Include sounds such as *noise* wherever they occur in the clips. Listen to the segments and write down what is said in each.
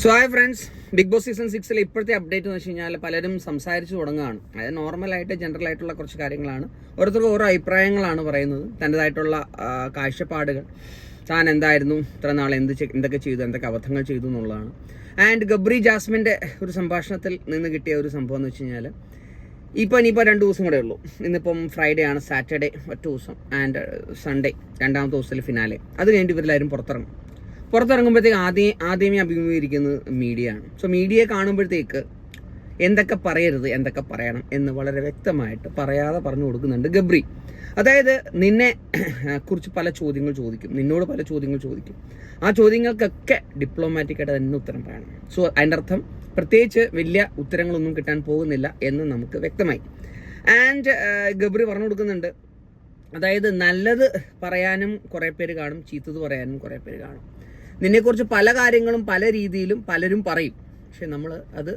So hi friends Bigg Boss season സിക്സിലെ ഇപ്പോഴത്തെ update എന്ന് വെച്ച് കഴിഞ്ഞാൽ പലരും സംസാരിച്ചു തുടങ്ങുകയാണ്. അതായത് നോർമലായിട്ട് ജനറൽ ആയിട്ടുള്ള കുറച്ച് കാര്യങ്ങളാണ്. ഓരോരുത്തർക്കും ഓരോ അഭിപ്രായങ്ങളാണ് പറയുന്നത്. തന്റെതായിട്ടുള്ള കാഴ്ചപ്പാടുകൾ. താൻ എന്തായിരുന്നു? ഇത്ര നാൾ എന്ത് എന്തൊക്കെ ചെയ്തു? എന്തൊക്കെ അബദ്ധങ്ങൾ ചെയ്തു എന്നുള്ളതാണ്. ആൻഡ് ഗബ്രി ജാസ്മിന്റെ ഒരു സംഭാഷണത്തിൽ നിന്ന് കിട്ടിയ ഒരു സംഭവം എന്ന് വെച്ച് കഴിഞ്ഞാൽ ഇപ്പോൾ ഇനിയിപ്പോൾ രണ്ട് ദിവസം കൂടെ ഉള്ളൂ. ഇന്നിപ്പം ഫ്രൈഡേ ആണ് സാറ്റർഡേ ഒറ്റ ദിവസം. ആൻഡ് സൺഡേ രണ്ടാമത്തെ ദിവസത്തിൽ ഫിനാലെ അത് കഴിഞ്ഞിട്ട് ഇവരെല്ലാവരും പുറത്തിറങ്ങും. പുറത്തിറങ്ങുമ്പോഴത്തേക്ക് ആദ്യം ആദ്യമേ അഭിമുഖീകരിക്കുന്നത് ആണ് സോ മീഡിയയെ കാണുമ്പോഴത്തേക്ക് എന്തൊക്കെ പറയരുത് എന്തൊക്കെ പറയണം എന്ന് വളരെ വ്യക്തമായിട്ട് പറയാതെ പറഞ്ഞു കൊടുക്കുന്നുണ്ട് ഗബ്രി. അതായത് നിന്നെ *clears throat* കുറിച്ച് പല ചോദ്യങ്ങൾ ചോദിക്കും. നിന്നോട് പല ചോദ്യങ്ങൾ ചോദിക്കും. ആ ചോദ്യങ്ങൾക്കൊക്കെ ഡിപ്ലോമാറ്റിക് ആയിട്ട് തന്നെ ഉത്തരം പറയണം. സോ അതിന്റെ അർത്ഥം പ്രത്യേകിച്ച് വലിയ ഉത്തരങ്ങളൊന്നും കിട്ടാൻ പോകുന്നില്ല എന്ന് നമുക്ക് വ്യക്തമായി. ആൻഡ് ഗബ്രി പറഞ്ഞു കൊടുക്കുന്നുണ്ട്. അതായത് നല്ലത് പറയാനും കുറേ പേര് കാണും ചീത്തത് പറയാനും കുറേ പേര് കാണും. നിന്നെക്കുറിച്ച് പല കാര്യങ്ങളും പല രീതിയിലും പലരും പറയും. പക്ഷെ നമ്മൾ അത്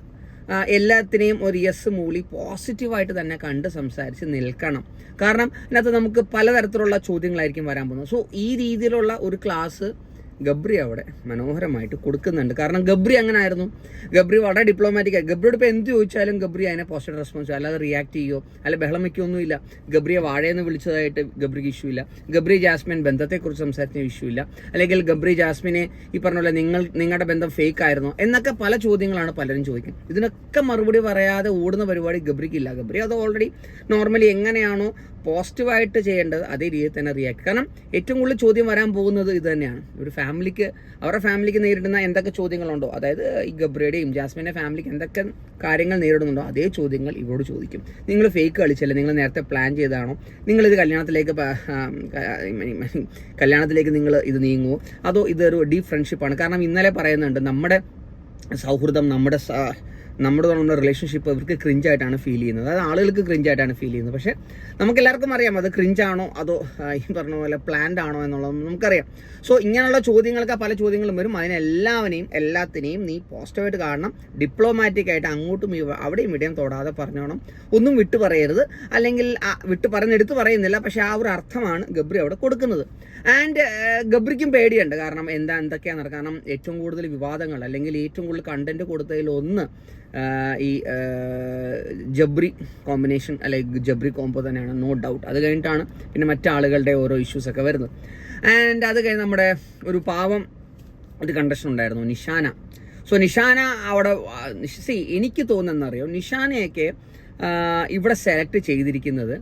എല്ലാത്തിനെയും ഒരു യെസ് മൂളി പോസിറ്റീവായിട്ട് തന്നെ കണ്ട് സംസാരിച്ച് നിൽക്കണം. കാരണം അതിനകത്ത് നമുക്ക് പലതരത്തിലുള്ള ചോദ്യങ്ങളായിരിക്കും വരാൻ പോകുന്നത്. സോ ഈ രീതിയിലുള്ള ഒരു ക്ലാസ് ഗബ്രി അവിടെ മനോഹരമായിട്ട് കൊടുക്കുന്നുണ്ട്. കാരണം ഗബ്രി അങ്ങനെ ആയിരുന്നു ഗബ്രി വളരെ ഡിപ്ലോമാറ്റിക് ആയി. ഗബ്രിയോട് ഇപ്പോൾ എന്ത് ചോദിച്ചാലും ഗബ്രി അതിനെ പോസിറ്റീവ് റെസ്പോൺസ് അല്ലാതെ റിയാക്ട് ചെയ്യോ? അല്ല ബഹളം വയ്ക്കുകയൊന്നുമില്ല ഗബ്രിയെ വാഴയെന്ന് വിളിച്ചതായിട്ട് ഗബ്രിക്ക് ഇഷ്യൂ ഇല്ല. ഗബ്രി ജാസ്മിൻ ബന്ധത്തെക്കുറിച്ച് സംസാരിക്കുന്ന ഇഷ്യൂ ഇല്ല. അല്ലെങ്കിൽ ഗബ്രി ജാസ്മിനെ ഈ പറഞ്ഞ പോലെ നിങ്ങൾ നിങ്ങളുടെ ബന്ധം ഫേക്ക് ആയിരുന്നോ? എന്നൊക്കെ പല ചോദ്യങ്ങളാണ് പലരും ചോദിക്കുന്നത്. ഇതിനൊക്കെ മറുപടി പറയാതെ ഓടുന്ന പരിപാടി ഗബ്രിക്കില്ല ഗബ്രി അത് ഓൾറെഡി നോർമലി എങ്ങനെയാണോ പോസിറ്റീവായിട്ട് ചെയ്യേണ്ടത് അതേ രീതിയിൽ തന്നെ റിയാക്ട് കാരണം ഏറ്റവും കൂടുതൽ ചോദ്യം വരാൻ പോകുന്നത് ഇത് തന്നെയാണ്. ഒരു ഫാമിലിക്ക് അവരുടെ ഫാമിലിക്ക് നേരിടുന്ന എന്തൊക്കെ ചോദ്യങ്ങളുണ്ടോ? അതായത് ഈ ഗബ്രയുടെയും ജാസ്മിന്റെ ഫാമിലിക്ക് എന്തൊക്കെ കാര്യങ്ങൾ നേരിടുന്നുണ്ടോ? അതേ ചോദ്യങ്ങൾ ഇവരോട് ചോദിക്കും. നിങ്ങൾ ഫേക്ക് കളിച്ചല്ലേ? നിങ്ങൾ നേരത്തെ പ്ലാൻ ചെയ്താണോ നിങ്ങളിത് കല്യാണത്തിലേക്ക് കല്യാണത്തിലേക്ക് നിങ്ങൾ ഇത് നീങ്ങുമോ അതോ ഇതൊരു ഡീപ് ഫ്രണ്ട്ഷിപ്പാണ് കാരണം ഇന്നലെ പറയുന്നുണ്ട് നമ്മുടെ സൗഹൃദം നമ്മുടെ നമ്മുടെ നമ്മുടെ റിലേഷൻഷിപ്പ് അവർക്ക് ക്രിഞ്ചായിട്ടാണ് ഫീൽ ചെയ്യുന്നത്. അതായത് ആളുകൾക്ക് ക്രിഞ്ചായിട്ടാണ് ഫീൽ ചെയ്യുന്നത്. പക്ഷേ നമുക്ക് എല്ലാവർക്കും അറിയാം അത് ക്രിഞ്ചാണോ അതോ ഈ പറഞ്ഞ പോലെ പ്ലാൻഡ് ആണോ എന്നുള്ളത് നമുക്കറിയാം. സോ ഇങ്ങനെയുള്ള ചോദ്യങ്ങൾക്ക് പല ചോദ്യങ്ങളും വരും. അതിനെല്ലാവരെയും എല്ലാത്തിനെയും നീ പോസിറ്റീവായിട്ട് കാണണം. ഡിപ്ലോമാറ്റിക് ആയിട്ട് അങ്ങോട്ടും അവിടെയും ഇവിടെയും തൊടാതെ പറഞ്ഞോണം. ഒന്നും വിട്ടു പറയരുത്. അല്ലെങ്കിൽ വിട്ട് പറഞ്ഞെടുത്ത് പറയുന്നില്ല. പക്ഷേ ആ ഒരു അർത്ഥമാണ് ഗബ്രി അവിടെ കൊടുക്കുന്നത്. ആൻഡ് ഗബ്രിക്കും പേടിയുണ്ട്. കാരണം എന്താ എന്തൊക്കെയാണ് നടക്കുക കാരണം ഏറ്റവും കൂടുതൽ വിവാദങ്ങൾ അല്ലെങ്കിൽ ഏറ്റവും കൂടുതൽ കണ്ടന്റ് കൊടുത്തതിൽ ഒന്ന് ഈ ജബ്രി കോമ്പിനേഷൻ അല്ലെങ്കിൽ ജബ്രി കോംബോ തന്നെയാണ് നോ ഡൗട്ട് അത് കഴിഞ്ഞിട്ടാണ് പിന്നെ മറ്റാളുകളുടെ ഓരോ ഇഷ്യൂസ് ഒക്കെ വരുന്നത്. ആൻഡ് അത് കഴിഞ്ഞ് നമ്മുടെ ഒരു പാവം ഒരു കണ്ടക്ഷൻ ഉണ്ടായിരുന്നു നിഷാന. സോ നിഷാന അവിടെ സി എനിക്ക് തോന്നുന്നറിയോ നിഷാനയൊക്കെ ഇവിടെ സെലക്ട് ചെയ്തിരിക്കുന്നത്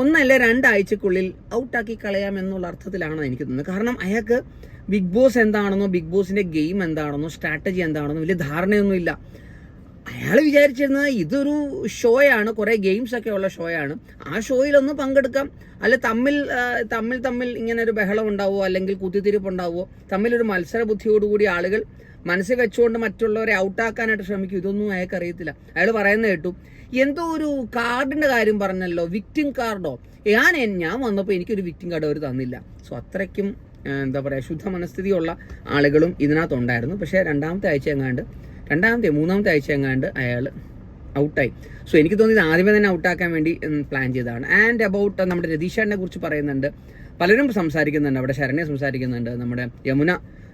ഒന്നല്ല രണ്ടാഴ്ചക്കുള്ളിൽ ഔട്ടാക്കി കളയാം എന്നുള്ള അർത്ഥത്തിലാണ് എനിക്ക് തോന്നുന്നത്. കാരണം അയാൾക്ക് ബിഗ് ബോസ് എന്താണെന്നോ ബിഗ് ബോസിന്റെ ഗെയിം എന്താണെന്നോ സ്ട്രാറ്റജി എന്താണെന്നോ വലിയ ധാരണയൊന്നുമില്ല. അയാൾ വിചാരിച്ചിരുന്നത് ഇതൊരു ഷോയാണ് കുറേ ഗെയിംസ് ഒക്കെ ഉള്ള ഷോയാണ്. ആ ഷോയിലൊന്ന് പങ്കെടുക്കാം. അല്ല തമ്മിൽ തമ്മിൽ തമ്മിൽ ഇങ്ങനെ ഒരു ബഹളം ഉണ്ടാവുമോ അല്ലെങ്കിൽ കുത്തിത്തിരിപ്പ് ഉണ്ടാവുമോ തമ്മിൽ ഒരു മത്സര ബുദ്ധിയോടുകൂടി ആളുകൾ മനസ്സിൽ വെച്ചുകൊണ്ട് മറ്റുള്ളവരെ ഔട്ടാക്കാനായിട്ട് ശ്രമിക്കും. ഇതൊന്നും അയാൾക്ക് അറിയത്തില്ല. അയാൾ പറയുന്നത് കേട്ടു എന്തോ ഒരു കാർഡിന്റെ കാര്യം പറഞ്ഞല്ലോ വിക്ടിം കാർഡോ ഞാൻ ഞാൻ വന്നപ്പോൾ എനിക്കൊരു വിക്ടിം കാർഡ് അവർ തന്നില്ല. സോ അത്രയ്ക്കും എന്താ പറയുക ശുദ്ധ മനസ്ഥിതിയുള്ള ആളുകളും ഇതിനകത്തുണ്ടായിരുന്നു. പക്ഷേ രണ്ടാമത്തെ ആഴ്ച എങ്ങാണ്ട് രണ്ടാമത്തെ മൂന്നാമത്തെ ആഴ്ച എങ്ങാണ്ട് അയാൾ ഔട്ടായി. സോ എനിക്ക് തോന്നിയത് ആദ്യമേ തന്നെ ഔട്ടാക്കാൻ വേണ്ടി പ്ലാൻ ചെയ്തതാണ്. ആൻഡ് അബൌട്ട് നമ്മുടെ രതീഷേട്ടനെ കുറിച്ച് പറയുന്നുണ്ട്. പലരും സംസാരിക്കുന്നുണ്ട് അവിടെ ശരണ്യ സംസാരിക്കുന്നുണ്ട് നമ്മുടെ യമുന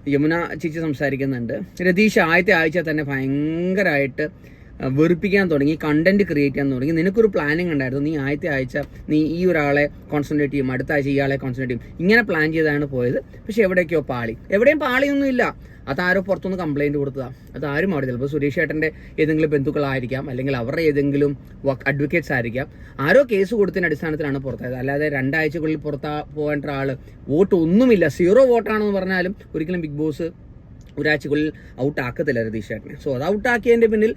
യമുന ചേച്ചി സംസാരിക്കുന്നുണ്ട്. രതീഷ് ആദ്യത്തെ ആഴ്ച തന്നെ ഭയങ്കരമായിട്ട് വെറുപ്പിക്കാൻ തുടങ്ങി കണ്ടന്റ് ക്രിയേറ്റ് ചെയ്യാൻ തുടങ്ങി. നിനക്കൊരു പ്ലാനിങ് ഉണ്ടായിരുന്നു. നീ ആദ്യത്തെ ആഴ്ച നീ ഈ ഒരാളെ കോൺസെൻട്രേറ്റ് ചെയ്യും അടുത്ത ആഴ്ച ഇയാളെ കോൺസെൻട്രേറ്റ് ചെയ്യും. ഇങ്ങനെ പ്ലാൻ ചെയ്താണ് പോയത്. പക്ഷെ എവിടേക്കോ പാളി. എവിടെയും പാളിയൊന്നും ഇല്ല. അതാരോ പുറത്തുനിന്ന് കംപ്ലൈന്റ് കൊടുത്തതാ. അതാരും അവിടെ ചിലപ്പോൾ സുരേഷ് ഏട്ടന്റെ ഏതെങ്കിലും ബന്ധുക്കളായിരിക്കാം അല്ലെങ്കിൽ അവരുടെ ഏതെങ്കിലും അഡ്വക്കേറ്റ്സ് ആയിരിക്കാം. ആരോ കേസ് കൊടുത്തതിന്റെ അടിസ്ഥാനത്തിലാണ് പുറത്തായത്. അല്ലാതെ രണ്ടാഴ്ചക്കുള്ളിൽ പുറത്താ പോകേണ്ട ആൾ വോട്ട് ഒന്നുമില്ല. സീറോ വോട്ടാണെന്ന് പറഞ്ഞാലും ഒരിക്കലും ബിഗ് ബോസ് ഒരാഴ്ചക്കുള്ളിൽ ഔട്ടാക്കത്തില്ല രതീഷ് ചേട്ടനെ. സോ അത് ഔട്ടാക്കിയതിന്റെ പിന്നിൽ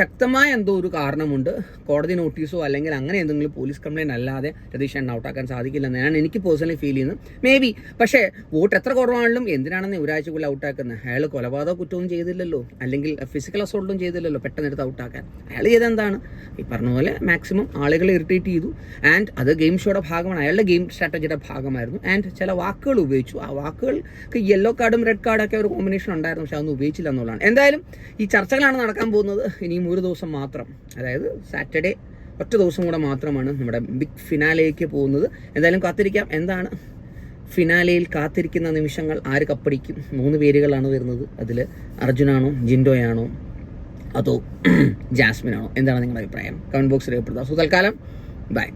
ശക്തമായ എന്തോ ഒരു കാരണമുണ്ട്. കോടതി നോട്ടീസോ അല്ലെങ്കിൽ അങ്ങനെ എന്തെങ്കിലും പോലീസ് കംപ്ലയിന്റ് അല്ലാതെ രതീഷ് ചേട്ടനെ ഔട്ടാക്കാൻ ആക്കാൻ സാധിക്കില്ലെന്ന് ഞാൻ എനിക്ക് പേഴ്സണലി ഫീൽ ചെയ്യുന്നത്. മേ ബി പക്ഷേ വോട്ട് എത്ര കുറവാണെങ്കിലും എന്തിനാണെന്ന് ഒരാഴ്ചക്കുള്ളിൽ ഔട്ടാക്കുന്നത് അയാൾ കൊലപാതക കുറ്റവും ചെയ്തില്ലല്ലോ. അല്ലെങ്കിൽ ഫിസിക്കൽ അസോൾട്ടും ചെയ്തില്ലല്ലോ പെട്ടെന്ന് എടുത്ത് ഔട്ട് ആക്കാൻ. അയാൾ ചെയ്തെന്താണ് ഈ പറഞ്ഞ പോലെ മാക്സിമം ആളുകളെ ഇറിറ്റേറ്റ് ചെയ്തു. ആൻഡ് അത് ഗെയിം ഷോയുടെ ഭാഗമാണ്. അയാളുടെ ഗെയിം സ്ട്രാറ്റജിയുടെ ഭാഗമായിരുന്നു. ആൻഡ് ചില വാക്കുകൾ ഉപയോഗിച്ചു. ആ വാക്കുകൾക്ക് യെല്ലോ കാർഡും റെഡ് കാർഡൊക്കെ ഒരു കോമ്പിനേഷൻ ഉണ്ടായിരുന്നു പക്ഷെ അതൊന്നും ഉപയോഗിച്ചില്ല എന്നുള്ളതാണ്. എന്തായാലും ഈ ചർച്ചകളാണ് നടക്കാൻ പോകുന്നത്. ഇനിയും ഒരു ദിവസം മാത്രം. അതായത് സാറ്റർഡേ ഒറ്റ ദിവസം കൂടെ മാത്രമാണ് നമ്മുടെ ബിഗ് ഫിനാലേക്ക് പോകുന്നത്. എന്തായാലും കാത്തിരിക്കാം. എന്താണ്? ഫിനാലയിൽ കാത്തിരിക്കുന്ന നിമിഷങ്ങൾ ആര് കപ്പടിക്കും? മൂന്ന് പേരുകളാണ് വരുന്നത്. അതിൽ അർജുനാണോ ജിൻഡോയാണോ അതോ ജാസ്മിനാണോ? എന്താണ് നിങ്ങളുടെ അഭിപ്രായം? കമന്റ് ബോക്സിൽ രേഖപ്പെടുത്തുക. സോ തൽക്കാലം. ബൈ.